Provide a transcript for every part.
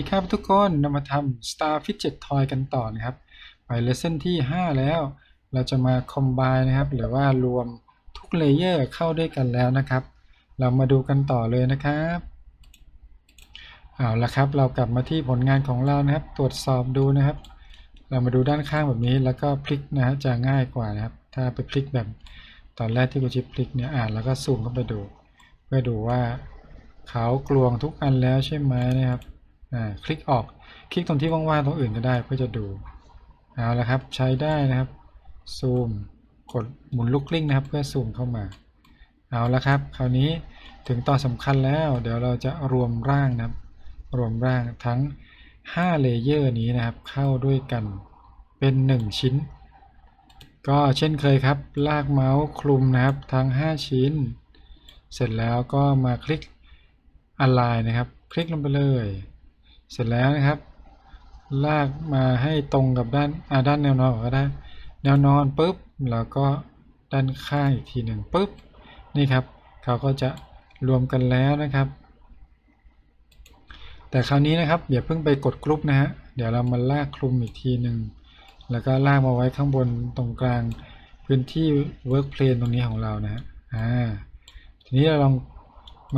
ดีครับทุกคนเรามาทำ Star Fidget Toy กันต่อนะครับ ไปเลเ s นที่ 5 แล้ว เราจะมา Combine นะครับ หรือว่ารวมทุกเลเยอร์เข้าด้วยกันแล้วนะครับ เรามาดูกันต่อเลยนะครับเอาละครับ เรากลับมาที่ผลงานของเรานะครับ ตรวจสอบดูนะครับ เรามาดูด้านข้างแบบนี้แล้วก็พลิกนะฮะจะง่ายกว่านะครับ ถ้าไปพลิกแบบตอนแรกที่กูชิพลิกเนี่ยอ่านแล้วก็ซูมเข้าไปดู เพื่อดูว่าเขากลวงทุกอันแล้วใช่ไหมนะครับ คลิกออก คลิกตรงที่ว่างๆตรงอื่นก็ได้เพื่อจะดู เอาละครับ ใช้ได้นะครับ ซูม กดหมุนลูกกลิ้งนะครับ เพื่อซูมเข้ามา เอาละครับ คราวนี้ถึงตอนสำคัญแล้ว เดี๋ยวเราจะรวมร่างนะครับ รวมร่างทั้ง5เลเยอร์นี้นะครับ เข้าด้วยกันเป็น 1 ชิ้น ก็เช่นเคยครับ ลากเมาส์คลุมนะครับ ทั้ง 5 ชิ้น เสร็จแล้วก็มาคลิก Align นะครับ คลิกลงไปเลย เสร็จแล้วนะครับ ลากมาให้ตรงกับด้านอาด้านแนวนอนก็ได้ แนวนอนปุ๊บแล้วก็ด้านข้างอีกทีหนึ่งปุ๊บนี่ครับเขาก็จะรวมกันแล้วนะครับ แต่คราวนี้นะครับอย่าเพิ่งไปกดกรุ๊ปนะฮะเดี๋ยวเรามาลากคลุมอีกทีหนึ่งแล้วก็ลากมาไว้ข้างบนตรงกลางพื้นที่ work plane ตรงนี้ของเรานะฮะอ่าทีนี้เราลอง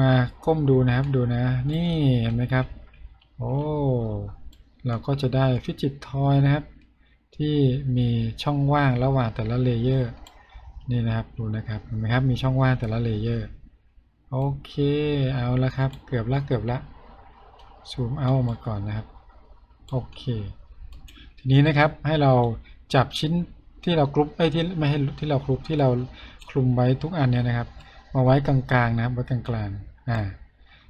มาก้มดูนะครับดูนะ นี่เห็นไหมครับ โอ้เราก็จะได้ฟิจิตทอยนะครับ ที่มีช่องว่างระหว่างแต่ละเลเยอร์นี่นะครับดูนะครับเห็นไหมครับมีช่องว่างแต่ละเลเยอร์โอเคเอาละครับ เกือบละเกือบละซูมเอามาก่อนนะครับโอเคทีนี้นะครับให้เราจับชิ้นที่เรากรุ๊ปไอ้ที่ไม่ให้ที่เรากรุ๊ปที่เราคลุมไว้ทุกอันเนี่ยนะครับ มาไว้กลางๆนะครับไว้กลางๆอ่า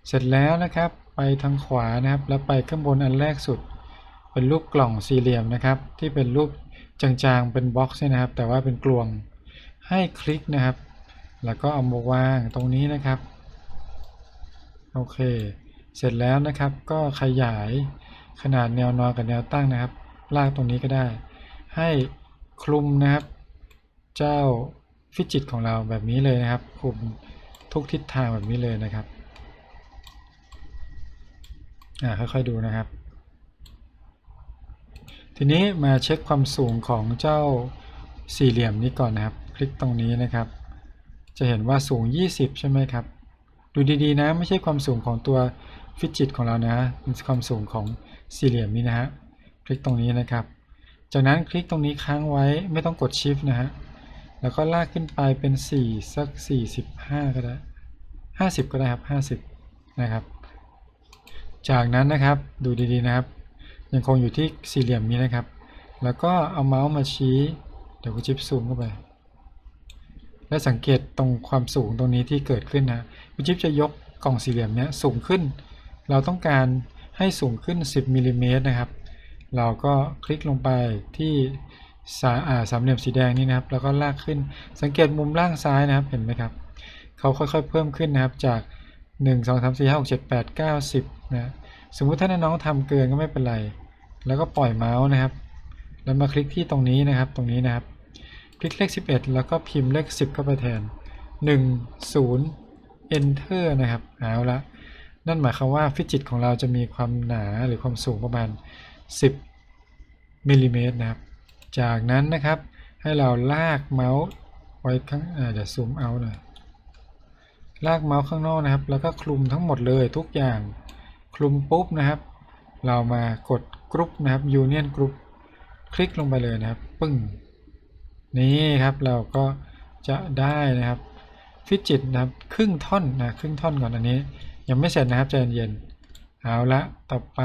เสร็จแล้วนะครับ ไปทางขวานะครับ แล้วไปข้างบนอันแรกสุด เป็นรูปกล่องสี่เหลี่ยมนะครับ ที่เป็นรูปจางๆเป็นบ็อกซ์นะครับ แต่ว่าเป็นกลวงให้คลิกนะครับ แล้วก็เอามาวางตรงนี้นะครับ โอเค เสร็จแล้วนะครับก็ขยายขนาดแนวนอนกับแนวตั้งนะครับ ลากตรงนี้ก็ได้ ให้คลุมนะครับ เจ้าฟิจิตของเราแบบนี้เลยนะครับคลุมทุกทิศทางแบบนี้เลยนะครับ อ่าค่อยๆดูนะครับ ทีนี้มาเช็คความสูงของเจ้าสี่เหลี่ยมนี้ก่อนนะครับ คลิกตรงนี้นะครับ จะเห็นว่าสูง 20 ใช่ไหมครับ ดูดีๆนะ ไม่ใช่ความสูงของตัวฟิจิตของเรานะเป็นความสูงของสี่เหลี่ยมนี้นะฮะคลิกตรงนี้นะครับ จากนั้นคลิกตรงนี้ค้างไว้ไม่ต้องกด Shift นะฮะแล้วก็ลากขึ้นไปเป็น 4 สัก 45 ก็ได้ 50 ก็ได้ครับ 50 นะครับ จากนั้นนะครับดูดีๆนะครับ ยังคงอยู่ที่สี่เหลี่ยมนี้นะครับ แล้วก็เอาเมาส์มาชี้ เดี๋ยวกูจิ๊บซูมเข้าไป และสังเกตตรงความสูงตรงนี้ที่เกิดขึ้นนะกูจิ๊บจะยกกล่องสี่เหลี่ยมนี้สูงขึ้น เราต้องการให้สูงขึ้น 10มิลลิเมตรนะครับ เราก็คลิกลงไปที่สาาสามเหลี่ยมสีแดงนี่นะครับ แล้วก็ลากขึ้น สังเกตมุมล่างซ้ายนะครับ เห็นไหมครับ เขาค่อยๆเพิ่มขึ้นนะครับจาก 1 2 3 4 5 6 7 8 9 10นะสมมุติถ้าน้องทำเกินก็ไม่เป็นไร แล้วก็ปล่อยเมาส์นะครับ แล้วมาคลิกที่ตรงนี้นะครับ ตรงนี้นะครับ คลิกเลข11แล้วก็พิมพ์เลข10เข้าไปแทน1 0 enter นะครับเอาละนั่นหมายความว่าฟิจิตของเราจะมีความหนาหรือความสูงประมาณ 10มิลลิเมตรนะครับ จากนั้นนะครับให้เราลากเมาส์ไว้ข้างเดี๋ยวซูมเอาหน่อย ลากเมาส์ข้างนอกนะครับ แล้วก็คลุมทั้งหมดเลยทุกอย่างคลุมปุ๊บนะครับ เรามากดกรุ๊ปนะครับ Union Group คลิกลงไปเลยนะครับ ปึ้ง นี่ครับเราก็จะได้นะครับฟิจิตนะครับครึ่งท่อนนะครึ่งท่อนก่อนอันนี้ ยังไม่เสร็จนะครับใจเย็นเอาละต่อไป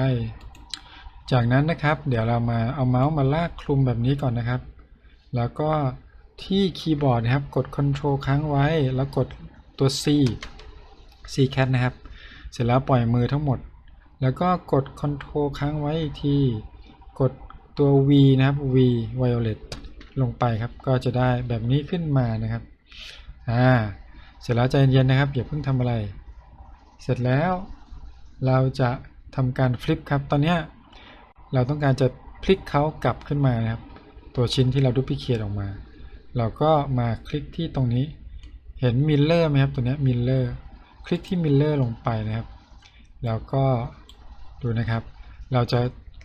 จากนั้นนะครับ เดี๋ยวเรามาเอาเมาส์มาลากคลุมแบบนี้ก่อนนะครับ แล้วก็ที่คีย์บอร์ดนะครับ กด Ctrl ค้างไว้แล้วกด ตัว C C cat นะครับ เสร็จแล้วปล่อยมือทั้งหมด แล้วก็กด Ctrl ค้างไว้อีกที กดตัว V นะครับ V violet ลงไปครับ ก็จะได้แบบนี้ขึ้นมานะครับ อ่า เสร็จแล้วใจเย็นๆนะครับ อย่าเพิ่งทำอะไร เสร็จแล้วเราจะทำการฟลิปครับ ตอนนี้เราต้องการจะพลิกเขากลับขึ้นมานะครับ ตัวชิ้นที่เราดูพิเคทออกมา เราก็มาคลิกที่ตรงนี้ เห็นมิลเลอร์ไหมครับตัวนี้มิลเลอร์คลิกที่มิลเลอร์ลงไปนะครับ แล้วก็ดูนะครับ เราจะ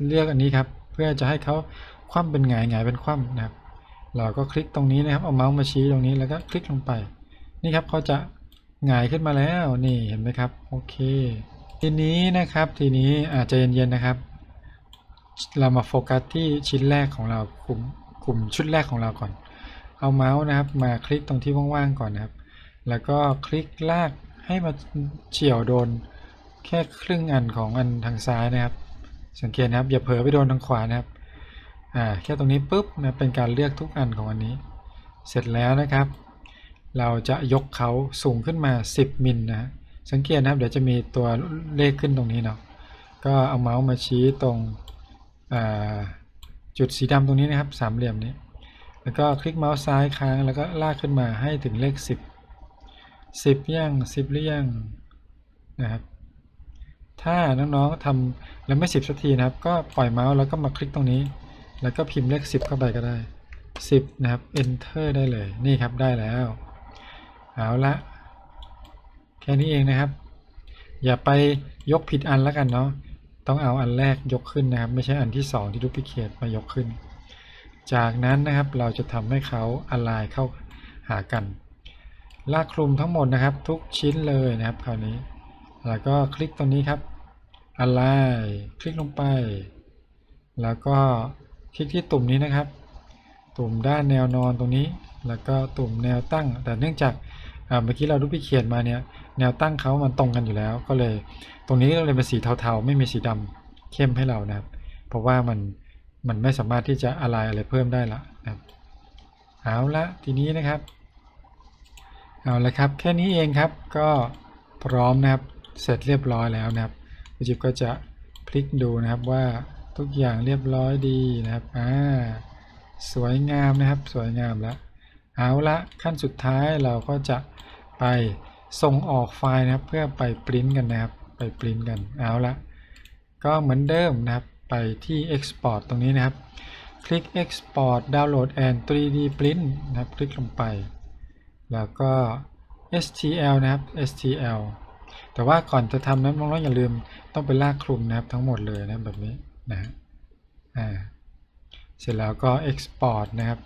เลือกอันนี้ครับ เพื่อจะให้เขาคว่ำเป็นหงายหงายเป็นคว่ำนะครับ เราก็คลิกตรงนี้นะครับ เอาเมาส์มาชี้ตรงนี้แล้วก็คลิกลงไป นี่ครับเขาจะหงายขึ้นมาแล้วนี่เห็นไหมครับโอเค ทีนี้นะครับทีนี้อาจจะเย็นๆนะครับ เรามาโฟกัสที่ชิ้นแรกของเรากลุ่มกลุ่มชุดแรกของเราก่อน เอาเมาส์นะครับ มาคลิกตรงที่ว่างๆก่อนนะครับ แล้วก็คลิกลากให้มาเฉี่ยวโดนแค่ครึ่งอันของอันทางซ้ายนะครับ สังเกตนะครับ อย่าเผลอไปโดนทางขวานะครับอ่าแค่ตรงนี้ปุ๊บนะเป็นการเลือกทุกอันของอันนี้ เสร็จแล้วนะครับ เราจะยกเขาสูงขึ้นมา 10 มิลนะฮะสังเกตนะครับ เดี๋ยวจะมีตัวเลขขึ้นตรงนี้เนาะก็เอาเมาส์มาชี้ตรงจุดสีดำตรงนี้นะครับ สามเหลี่ยมนี้ แล้วก็คลิกเมาส์ซ้ายค้างแล้วก็ลากขึ้นมาให้ถึงเลข 10 10ย่าง10หรือยังนะครับ ถ้าน้องๆทำแล้วไม่10สักทีนะครับ ก็ปล่อยเมาส์แล้วก็มาคลิกตรงนี้ แล้วก็พิมพ์เลข10เข้าไปก็ได้10นะครับ enter ได้เลยนี่ครับได้แล้วเอาละแค่นี้เองนะครับ อย่าไปยกผิดอันแล้วกันเนาะต้องเอาอันแรกยกขึ้นนะครับ ไม่ใช่อันที่ 2 ที่ดูพิเคตมายกขึ้น จากนั้นนะครับเราจะทำให้เขาอ l ไลน์เข้าหากัน ลากคลุมทั้งหมดนะครับ ทุกชิ้นเลยนะครับคราวนี้ แล้วก็คลิกตรงนี้ครับอ l ไลน์คลิกลงไป แล้วก็คลิกที่ตุ่มนี้นะครับ ตุ่มด้านแนวนอนตรงนี้ แล้วก็ตุ่มแนวตั้ง แต่เนื่องจากเมื่อกี้เราดูพิเขียนมาเนี่ยแนวตั้งเขามันตรงกันอยู่แล้ว ก็เลย ตรงนี้ก็เลยเป็นสีเทาๆ ไม่มีสีดำเข้มให้เรานะครับ เพราะว่ามันมันไม่สามารถที่จะอะไรอะไรเพิ่มได้ละนะครับเอาละทีนี้นะครับ เอาละครับแค่นี้เองครับก็พร้อมนะครับเสร็จเรียบร้อยแล้วนะครับคุณจิ๊บก็จะพลิกดูนะครับว่าทุกอย่างเรียบร้อยดีนะครับอ่าสวยงามนะครับสวยงามแล้วเอาละขั้นสุดท้ายเราก็จะไปส่งออกไฟล์นะครับ เพื่อไปปริ้นกันนะครับ ไปปริ้นกันเอาละก็เหมือนเดิมนะครับไปที่ Export ตรงนี้นะครับ คลิก Export Download and 3D Print นะครับ คลิกลงไป แล้วก็ STL นะครับ STL แต่ว่าก่อนจะทำนั้นน้องๆอย่าลืมต้องไปลากคลุมนะครับทั้งหมดเลยนะแบบนี้นะอ่าเสร็จแล้วก็ Export นะครับ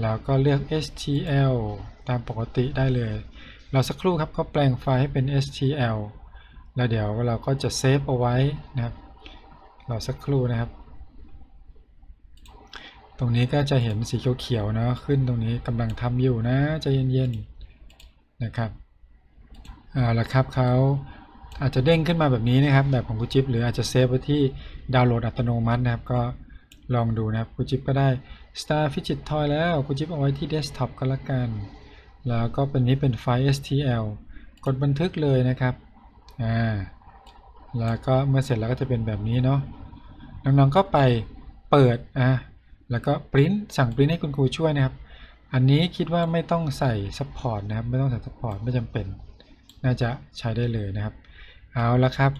แล้วก็เลือก STL ตามปกติได้เลย เราสักครู่ครับก็แปลงไฟล์ให้เป็น STL แล้วเดี๋ยวเราก็จะเซฟเอาไว้นะครับ เราสักครู่นะครับ ตรงนี้ก็จะเห็นสีเขียวๆนะขึ้นตรงนี้กำลังทำอยู่นะใจเย็นๆนะครับเอาละครับเขาอาจจะเด้งขึ้นมาแบบนี้นะครับ แบบของคุณจิ๊บหรืออาจจะเซฟไว้ที่ดาวน์โหลดอัตโนมัตินะครับ ก็ลองดูนะครับคุณจิ๊บก็ได้ Star Fidget Toy แล้วคุณจิ๊บเอาไว้ที่เดสก์ท็อปก็แล้วกัน แล้วก็เป็นนี้เป็นไฟล์ STL กดบันทึกเลยนะครับอ่าแล้วก็เมื่อเสร็จแล้วก็จะเป็นแบบนี้เนาะน้องๆก็ไปเปิดอะ แล้วก็ปริ้นสั่งปริ้นให้คุณครูช่วยนะครับ อันนี้คิดว่าไม่ต้องใส่ซัพพอร์ตนะครับ ไม่ต้องใส่ซัพพอร์ตไม่จำเป็น น่าจะใช้ได้เลยนะครับ เอาละครับ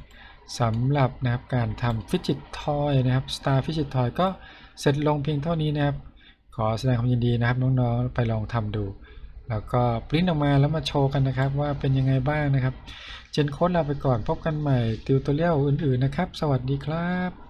สำหรับนะครับการทำฟิจิตทอยนะครับ Star Fidget Toy ก็เสร็จลงเพียงเท่านี้นะครับ ขอแสดงความยินดีนะครับน้องๆไปลองทำดู แล้วก็ปริ้นออกมาแล้วมาโชว์กันนะครับ ว่าเป็นยังไงบ้างนะครับ เจนโค้ดลาไปก่อนพบกันใหม่ติวตัวเรียลอื่นๆนะครับ สวัสดีครับ